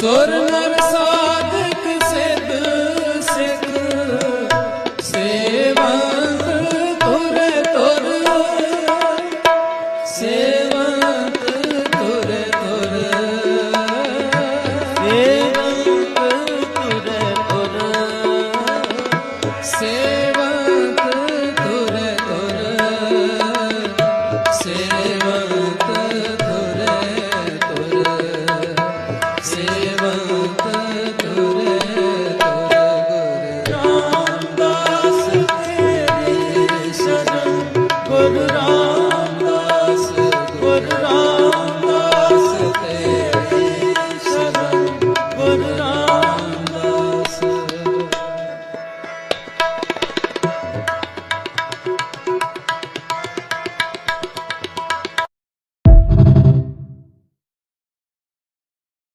ਸੁਰ ਨਰ ਸਾਧਕ ਸਿੱਧ ਸਿੱਖ ਸੇਵੰਤ ਤੁਰ ਤੁਰ ਸੇਵੰਤ ਤੁਰ ਤੁਰ ਸਭ ਰਾਮ